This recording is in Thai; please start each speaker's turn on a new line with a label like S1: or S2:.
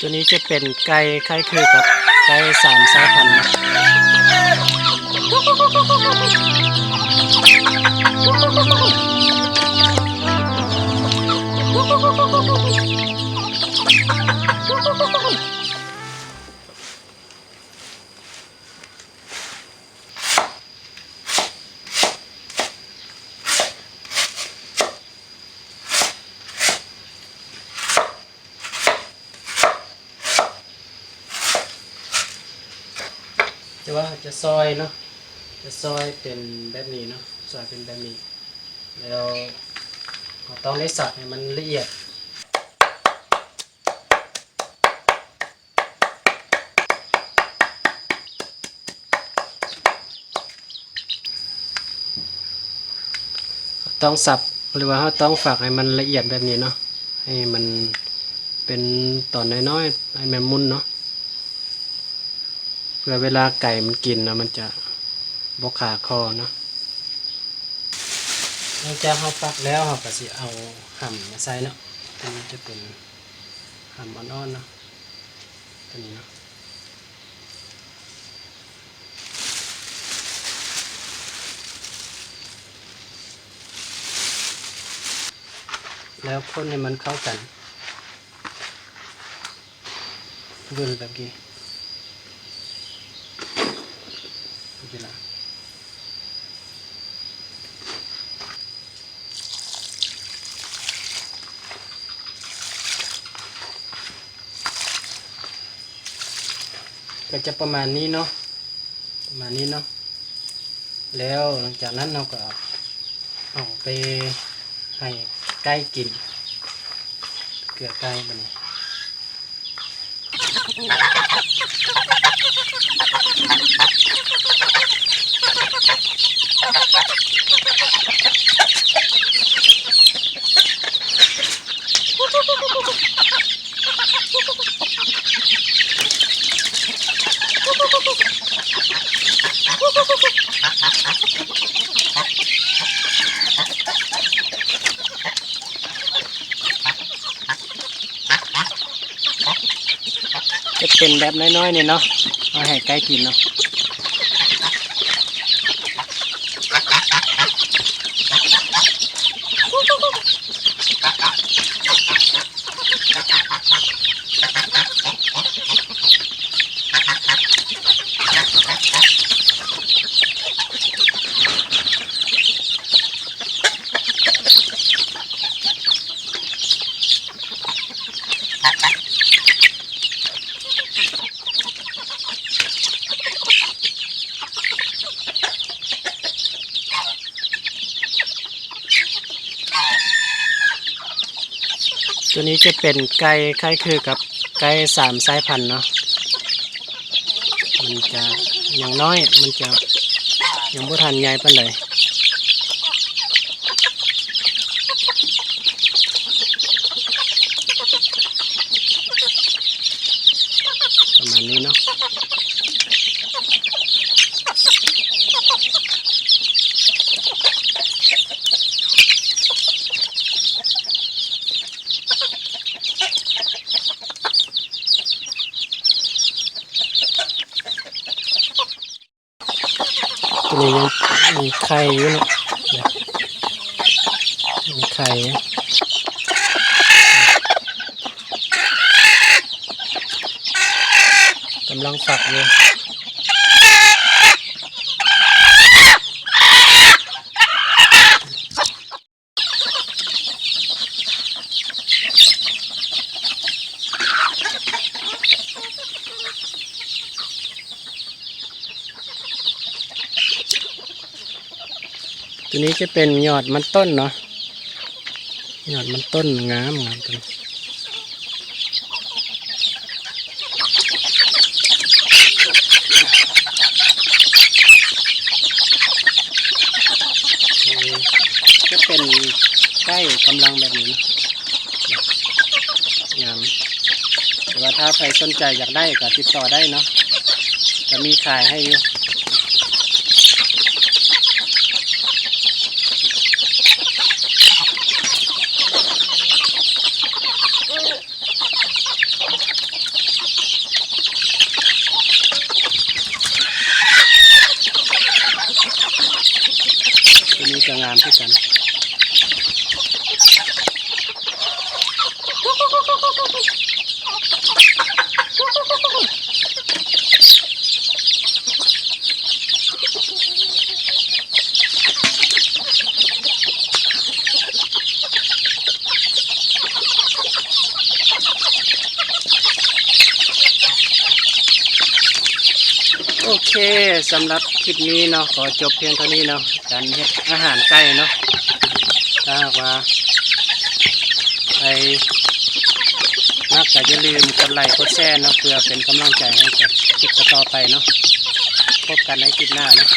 S1: ตัวนี้จะเป็นไก่ไข่คือกับไก่สามสายพันธุ์นะ จะว่าจะซอยเนาะจะซอยเป็นแบบนี้เนาะซอยเป็นแบบนี้แล้วเราต้องได้สับให้มันละเอียดต้องสับหรือว่าเราต้องฝักให้มันละเอียดแบบนี้เนาะให้มันเป็นตอนน้อยๆให้มันมุนเนาะ พื่อเวลาไก่มันกินนะมันจะบกขาคอเนาะหลังจากเราฝักแล้วเราก็สิเอาห่ำมาใส่เนาะตัวนี้จะเป็นห่ำอ่อนๆเนาะตัวนี้เนาะแล้วคนให้มันเข้ากันดูแบบนี้ เวลาก็จะประมาณนี้เนาะประมาณนี้เนาะแล้วหลังจากนั้นเราก็เอาไปให้ใกล้กิน เกลือใกล้มันนี่ จะเป็นแบบน้อยๆเนี่ยเนาะเอาให้ใกล้กินเนาะ ตัวนี้จะเป็นไก่ไข่คือกับไก่สามสายพันธุ์เนาะมันจะอย่างน้อยมันจะยังบ่ทันใหญ่ปานใดประมาณนี้เนาะ นี่ยังมีไข่อยู่นะมีไข่กำลังฝักอยู่ ตัวนี้จะเป็นยอดมันต้นเนาะยอดมันต้นงามงามตัวนี้จะเป็นใกล้กำลังแบบนี้งามแต่ว่าถ้าใครสนใจอยากได้ก็ติดต่อได้เนาะจะมีขายให้อยู่ามที่กันโอเคสำหรับคลิปนี้เนาะขอจบเพียงเท่านี้เนาะ การเฮ็ดอาหารไก่เนาะถ้าว่าใครมักก็อย่าลืมกดไลค์กดแชร์เนาะเพื่อเป็นกำลังใจให้กับคลิปต่อไปเนาะพบกันในคลิปหน้าเนาะ